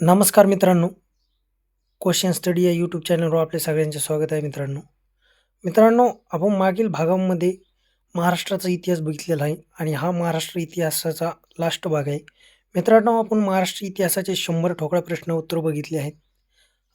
नमस्कार मित्रांनो. Question study या यूट्यूब चॅनलवर आपले सगळ्यांचे स्वागत आहे मित्रांनो. मित्रांनो आपण मागील भागामध्ये महाराष्ट्राचा इतिहास बघितलेला आहे आणि हा महाराष्ट्र इतिहासाचा लास्ट भाग आहे. मित्रांनो आपण महाराष्ट्र इतिहासाचे शंभर ठोकळा प्रश्न उत्तर बघितले आहेत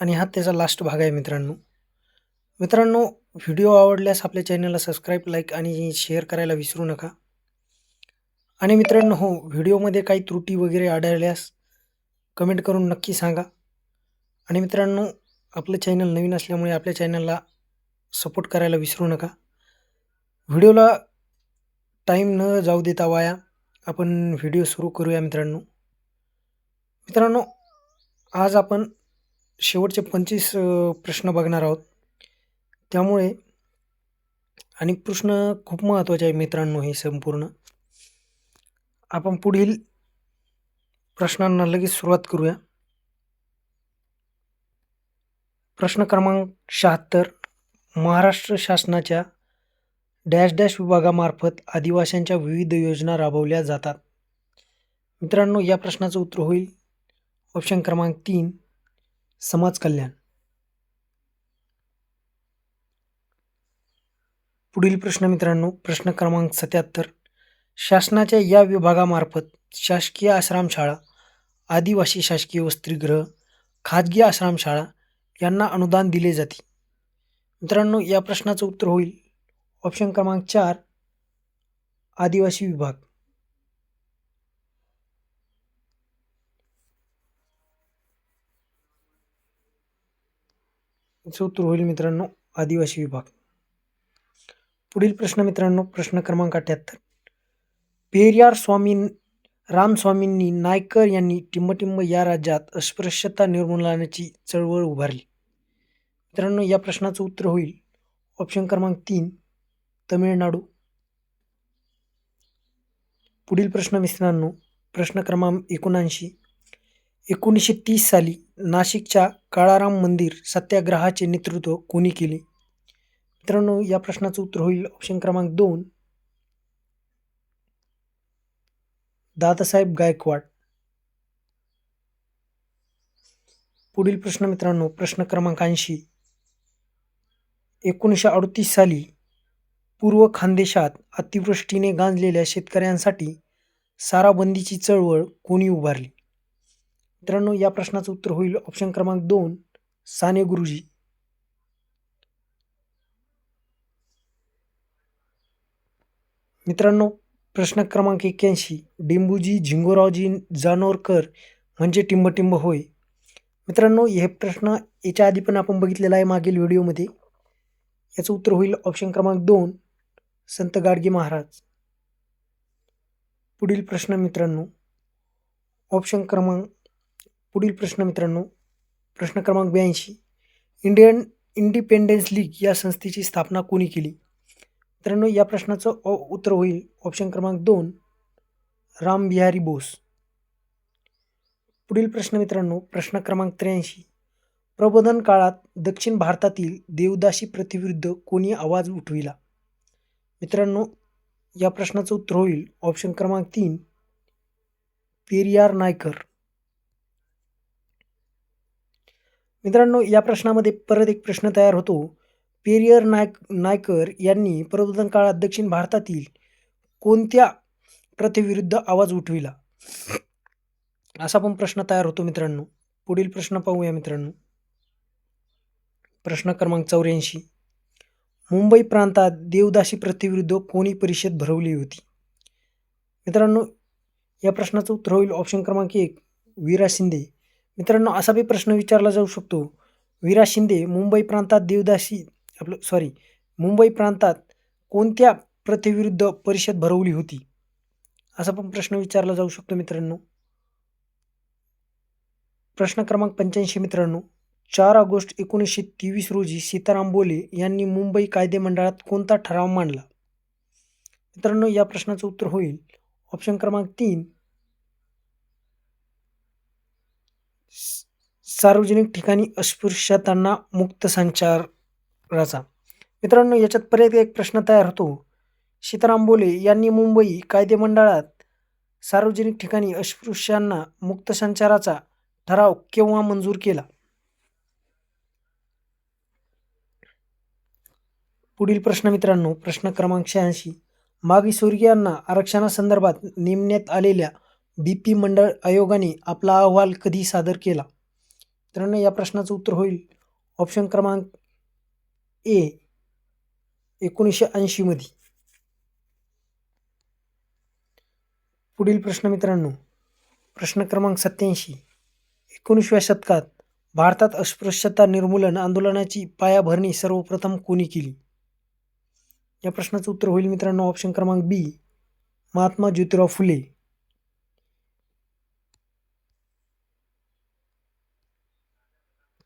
आणि हा त्याचा लास्ट भाग आहे मित्रांनो. मित्रांनो व्हिडिओ आवडल्यास आपल्या चॅनलला सबस्क्राईब लाईक आणि शेअर करायला विसरू नका. आणि मित्रांनो हो व्हिडिओमध्ये काही त्रुटी वगैरे आढळल्यास कमेंट करून नक्की सांगा. आणि मित्रांनो आपलं चॅनल नवीन असल्यामुळे आपल्या चॅनलला सपोर्ट करायला विसरू नका. व्हिडिओला टाईम न जाऊ देता वाया. आपण व्हिडिओ सुरू करूया मित्रांनो. मित्रांनो आज आपण शेवटचे पंचवीस प्रश्न बघणार आहोत. त्यामुळे आणि प्रश्न खूप महत्त्वाचे आहे मित्रांनो हे संपूर्ण. आपण पुढील प्रश्नांना लगेच सुरुवात करूया. प्रश्न क्रमांक शहात्तर महाराष्ट्र शासनाच्या डॅश डॅश विभागामार्फत आदिवासींच्या विविध योजना राबवल्या जातात. मित्रांनो या प्रश्नाचं उत्तर होईल. ऑप्शन क्रमांक तीन समाज कल्याण. पुढील प्रश्न मित्रांनो प्रश्न क्रमांक सत्याहत्तर. शासनाच्या या विभागामार्फत शासकीय आश्रमशाळा आदिवासी शासकीय वसतिगृह खाजगी आश्रमशाळा यांना अनुदान दिले जाते. मित्रांनो या प्रश्नाचं उत्तर होईल. ऑप्शन क्रमांक चार आदिवासी विभाग. उत्तर होईल मित्रांनो आदिवासी विभाग. पुढील प्रश्न मित्रांनो प्रश्न क्रमांक अठ्याहत्तर. पेरियार स्वामी रामस्वामींनी नायकर यांनी टिंबटिंब या राज्यात अस्पृश्यता निर्मूलनाची चळवळ उभारली. मित्रांनो या प्रश्नाचं उत्तर होईल. ऑप्शन क्रमांक तीन तमिळनाडू. पुढील प्रश्न मित्रांनो प्रश्न क्रमांक एकोणऐंशी. एकोणीसशे तीस साली नाशिकच्या काळाराम मंदिर सत्याग्रहाचे नेतृत्व कोणी केले? मित्रांनो या प्रश्नाचं उत्तर होईल. ऑप्शन क्रमांक दोन दादासाहेब गायकवाड. पुढील प्रश्न मित्रांनो प्रश्न क्रमांक ऐंशी. एकोणीसशे अडतीस साली पूर्व खानदेशात अतिवृष्टीने गांजलेल्या शेतकऱ्यांसाठी साराबंदीची चळवळ कोणी उभारली? मित्रांनो या प्रश्नाचं उत्तर होईल ऑप्शन क्रमांक दोन साने गुरुजी. मित्रांनो प्रश्न क्रमांक एक्क्याऐंशी. डिंबूजी झिंगोरावजी जानोरकर म्हणजे टिंबटिंब होय. मित्रांनो हे प्रश्न याच्या आधी पण आपण बघितलेला आहे मागील व्हिडिओमध्ये. याचं उत्तर होईल ऑप्शन क्रमांक दोन संत गाडगे महाराज. पुढील प्रश्न मित्रांनो ऑप्शन क्रमांक पुढील प्रश्न मित्रांनो प्रश्न क्रमांक ब्याऐंशी. इंडियन इंडिपेंडन्स लीग या संस्थेची स्थापना कोणी केली? मित्रांनो या प्रश्नाचं उत्तर होईल. ऑप्शन क्रमांक दोन रामबिहारी बोस. पुढील प्रश्न मित्रांनो प्रश्न क्रमांक त्र्याऐंशी. प्रबोधन काळात दक्षिण भारतातील देवदासी प्रतिविरुद्ध कोणी आवाज उठविला? मित्रांनो या प्रश्नाचं उत्तर होईल. ऑप्शन क्रमांक तीन पेरियार नायकर. मित्रांनो या प्रश्नामध्ये परत एक प्रश्न तयार होतो. पेरियर नायक नायकर यांनी प्रबोधन काळात दक्षिण भारतातील कोणत्या प्रथेविरुद्ध आवाज उठविला? असा पण प्रश्न तयार होतो मित्रांनो. पुढील प्रश्न पाहूया मित्रांनो. प्रश्न क्रमांक चौऱ्याऐंशी. मुंबई प्रांतात देवदासी प्रथेविरुद्ध कोणी परिषद भरवली होती? मित्रांनो या प्रश्नाचं उत्तर होईल ऑप्शन क्रमांक एक वीरा शिंदे. मित्रांनो असा बी प्रश्न विचारला जाऊ शकतो. वीरा शिंदे मुंबई प्रांतात देवदासी आपलं सॉरी मुंबई प्रांतात कोणत्या प्रथेविरुद्ध परिषद भरवली होती? असा पण प्रश्न विचारला जाऊ शकतो मित्रांनो. प्रश्न क्रमांक पंच्याऐंशी मित्रांनो. चार ऑगस्ट एकोणीसशे तेवीस रोजी सीताराम बोले यांनी मुंबई कायदे मंडळात कोणता ठराव मांडला? मित्रांनो या प्रश्नाचं उत्तर होईल. ऑप्शन क्रमांक तीन. सार्वजनिक ठिकाणी अस्पृश्यतांना मुक्त संचार. राजा. मित्रांनो याच्यात परत एक प्रश्न तयार होतो. सीताराम बोले यांनी मुंबई कायदे मंडळात सार्वजनिक ठिकाणी अस्पृश्यांना मुक्त संचाराचा ठराव केव्हा मंजूर केला? पुढील प्रश्न मित्रांनो प्रश्न क्रमांक शहाऐंशी. मागी स्वर्गीयांना आरक्षणासंदर्भात नेमण्यात आलेल्या बी पी मंडळ आयोगाने आपला अहवाल कधी सादर केला? मित्रांनो या प्रश्नाचं उत्तर होईल. ऑप्शन क्रमांक ए एकोणीसशे ऐंशीमध्ये पुढील प्रश्न मित्रांनो प्रश्न क्रमांक सत्याऐंशी एकोणीसव्या शतकात भारतात अस्पृश्यता निर्मूलन आंदोलनाची पायाभरणी सर्वप्रथम कोणी केली? या प्रश्नाचं उत्तर होईल मित्रांनो ऑप्शन क्रमांक बी महात्मा ज्योतिराव फुले.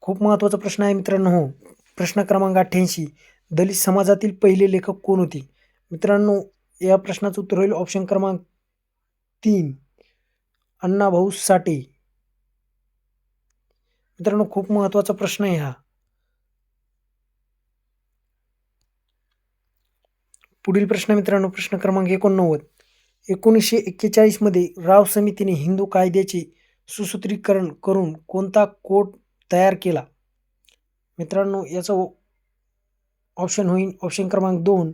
खूप महत्त्वाचा प्रश्न आहे मित्रांनो हो. प्रश्न क्रमांक अठ्ठ्याऐंशी. दलित समाजातील पहिले लेखक कोण होते? मित्रांनो या प्रश्नाचं उत्तर होईल ऑप्शन क्रमांक तीन. अण्णाभाऊ साठे. मित्रांनो खूप महत्त्वाचा प्रश्न आहे हा. पुढील प्रश्न मित्रांनो प्रश्न क्रमांक एकोणनव्वद. एकोणीसशे एक्केचाळीसमध्ये राव समितीने हिंदू कायद्याचे सुसूत्रीकरण करून कोणता कोड तयार केला? मित्रांनो याचं ऑप्शन होईल ऑप्शन क्रमांक दोन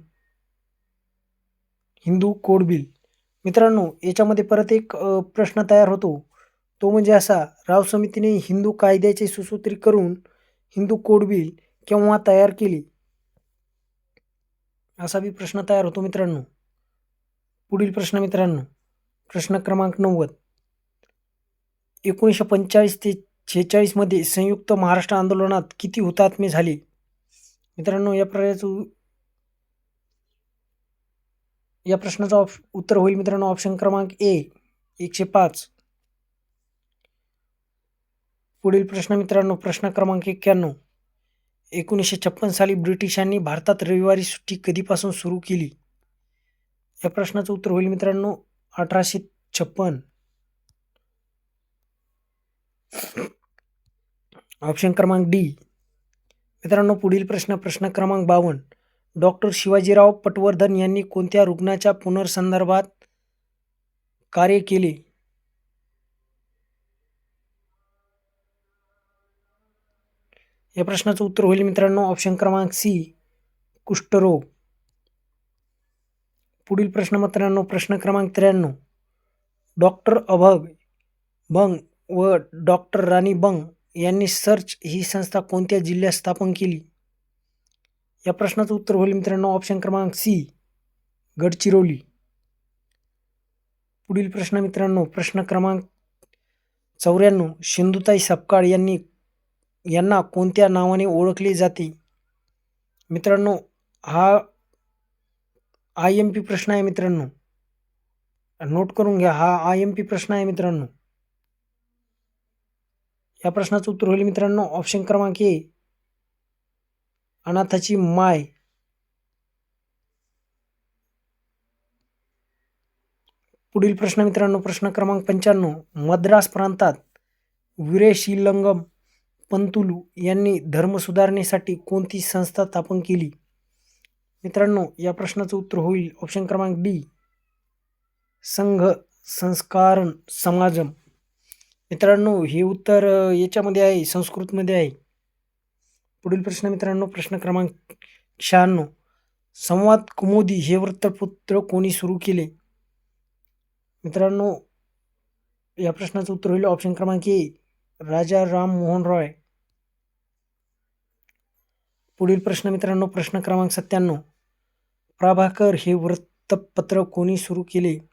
हिंदू कोड बिल मित्रांनो याच्यामध्ये परत एक प्रश्न तयार होतो. तो म्हणजे असा राव समितीने हिंदू कायद्याचे सुसूत्री करून हिंदू कोड बिल केव्हा तयार केली? असा बी प्रश्न तयार होतो मित्रांनो. पुढील प्रश्न मित्रांनो. प्रश्न क्रमांक नव्वद. एकोणीसशे पंचेचाळीस ते शेहेचाळीसमध्ये संयुक्त महाराष्ट्र आंदोलनात किती हुतात्मे झाले? मित्रांनो या प्रकारचं या प्रश्नाचं ऑप उत्तर होईल मित्रांनो. ऑप्शन क्रमांक ए एकशे पाच. पुढील प्रश्न मित्रांनो प्रश्न क्रमांक एक्क्याण्णव. एकोणीसशे छप्पन साली ब्रिटिशांनी भारतात रविवारी सुट्टी कधीपासून सुरू केली? या प्रश्नाचं उत्तर होईल मित्रांनो अठराशे छप्पन. ऑप्शन क्रमांक डी. मित्रांनो पुढील प्रश्न प्रश्न क्रमांक बावन्न. डॉक्टर शिवाजीराव पटवर्धन यांनी कोणत्या रुग्णाच्या पुनर्संदर्भात कार्य केले? या प्रश्नाचं उत्तर होईल मित्रांनो ऑप्शन क्रमांक सी. कुष्ठरोग. पुढील प्रश्न मित्रांनो प्रश्न क्रमांक त्र्याण्णव. डॉक्टर अभग बंग व डॉक्टर राणी बंग यांनी सर्च ही संस्था कोणत्या जिल्ह्यात स्थापन केली? या प्रश्नाचं उत्तर होईल मित्रांनो. ऑप्शन क्रमांक सी गडचिरोली. पुढील प्रश्न मित्रांनो प्रश्न क्रमांक चौऱ्याण्णव सिंधुताई सपकाळ यांनी यांना कोणत्या नावाने ओळखले जाते? मित्रांनो हा आय एम पी प्रश्न आहे मित्रांनो. नोट करून घ्या हा आय एम पी प्रश्न आहे मित्रांनो. या प्रश्नाचं उत्तर होईल मित्रांनो. ऑप्शन क्रमांक ए. अनाथाची माय. पुढील प्रश्न मित्रांनो प्रश्न क्रमांक पंच्याण्णव. मद्रास प्रांतात विरेशिलंगम पंतुलू यांनी धर्म सुधारणेसाठी कोणती संस्था स्थापन केली? मित्रांनो या प्रश्नाचं उत्तर होईल ऑप्शन क्रमांक डी संघ संस्कारण समाजम. मित्रांनो हे उत्तर याच्यामध्ये आहे संस्कृतमध्ये आहे. पुढील प्रश्न मित्रांनो प्रश्न क्रमांक शहाण्णव. संवाद कुमोदी हे वृत्तपत्र कोणी सुरू केले? मित्रांनो या प्रश्नाचं उत्तर होईल ऑप्शन क्रमांक ए राजा राम मोहन रॉय. पुढील प्रश्न मित्रांनो प्रश्न क्रमांक सत्त्याण्णव. प्रभाकर हे वृत्तपत्र कोणी सुरू केले?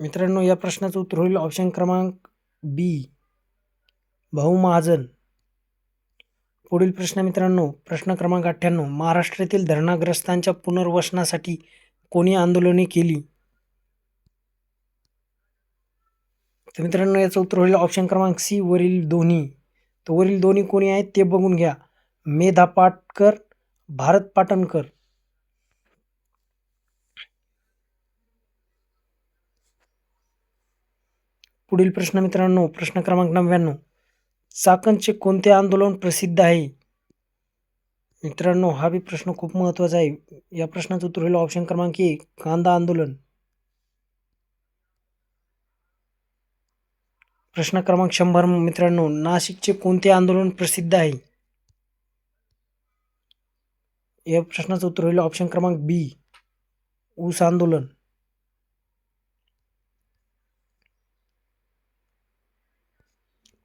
मित्रांनो या प्रश्नाचं उत्तर होईल ऑप्शन क्रमांक बी भाऊ महाजन. पुढील प्रश्न मित्रांनो प्रश्न क्रमांक अठ्ठ्याण्णव. महाराष्ट्रातील धरणाग्रस्तांच्या पुनर्वसनासाठी कोणी आंदोलने केली? तर मित्रांनो याचं उत्तर होईल ऑप्शन क्रमांक सी वरील दोन्ही. तर वरील दोन्ही कोणी आहेत ते बघून घ्या. मेधा पाटकर भारत पाटणकर. पुढील प्रश्न मित्रांनो प्रश्न क्रमांक नव्याण्णव. चाकणचे कोणते आंदोलन प्रसिद्ध आहे? मित्रांनो हा बी प्रश्न खूप महत्त्वाचा आहे. या प्रश्नाचं उत्तर होईल ऑप्शन क्रमांक एक कांदा आंदोलन. प्रश्न क्रमांक शंभर मित्रांनो नाशिकचे कोणते आंदोलन प्रसिद्ध आहे? या प्रश्नाचं उत्तर होईल ऑप्शन क्रमांक बी ऊस आंदोलन.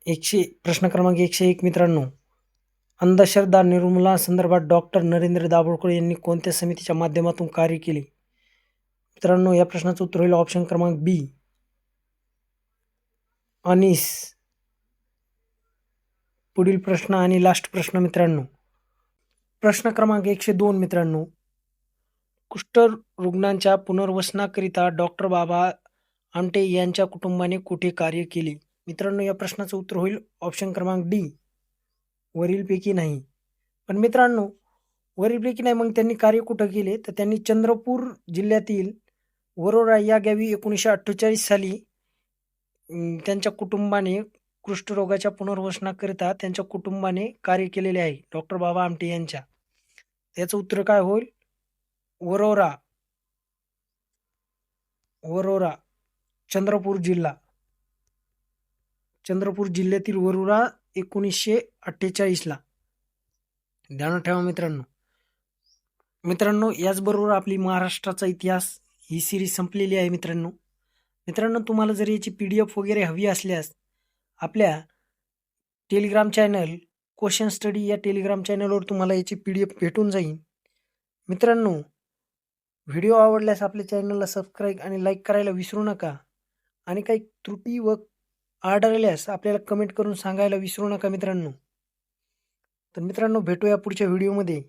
एकशे प्रश्न क्रमांक एकशे एक मित्रांनो. अंधश्रद्धा निर्मूलना संदर्भात डॉक्टर नरेंद्र दाभोळकर यांनी कोणत्या समितीच्या माध्यमातून कार्य केले? मित्रांनो या प्रश्नाचं उत्तर होईल ऑप्शन क्रमांक बी अनिस. पुढील प्रश्न आणि लास्ट प्रश्न मित्रांनो. प्रश्न क्रमांक एकशे दोन मित्रांनो. कुष्ठ रुग्णांच्या पुनर्वसनाकरिता डॉक्टर बाबा आमटे यांच्या कुटुंबाने कुठे कार्य केले? मित्रांनो या प्रश्नाचं उत्तर होईल. ऑप्शन क्रमांक डी वरीलपैकी नाही. पण मित्रांनो वरीलपैकी नाही मग त्यांनी कार्य कुठं केले? तर त्यांनी चंद्रपूर जिल्ह्यातील वरोरा या गावी एकोणीसशे अठ्ठेचाळीस साली त्यांच्या कुटुंबाने कुष्ठरोगाच्या पुनर्वसनाकरिता त्यांच्या कुटुंबाने कार्य केलेले आहे. डॉक्टर बाबा आमटे यांच्या. याचं उत्तर काय होईल? वरोरा. वरोरा चंद्रपूर जिल्हा. चंद्रपूर जिल्ह्यातील वरुरा एकोणीसशे अठ्ठेचाळीसला ध्यानात ठेवा मित्रांनो. मित्रांनो याचबरोबर आपली महाराष्ट्राचा इतिहास ही सिरीज संपलेली आहे मित्रांनो. मित्रांनो तुम्हाला जर याची पी डी एफ वगैरे हवी असल्यास आपल्या टेलिग्राम चॅनल क्वेश्चन स्टडी या टेलिग्राम चॅनलवर तुम्हाला याची पी डी एफ भेटून जाईल. मित्रांनो व्हिडिओ आवडल्यास आपल्या चॅनलला सबस्क्राईब आणि लाईक करायला विसरू नका. आणि काही त्रुटी व आढळल्यास आपल्याला कमेंट करून सांगायला विसरू नका मित्रांनो. तर मित्रांनो भेटूया पुढच्या व्हिडिओमध्ये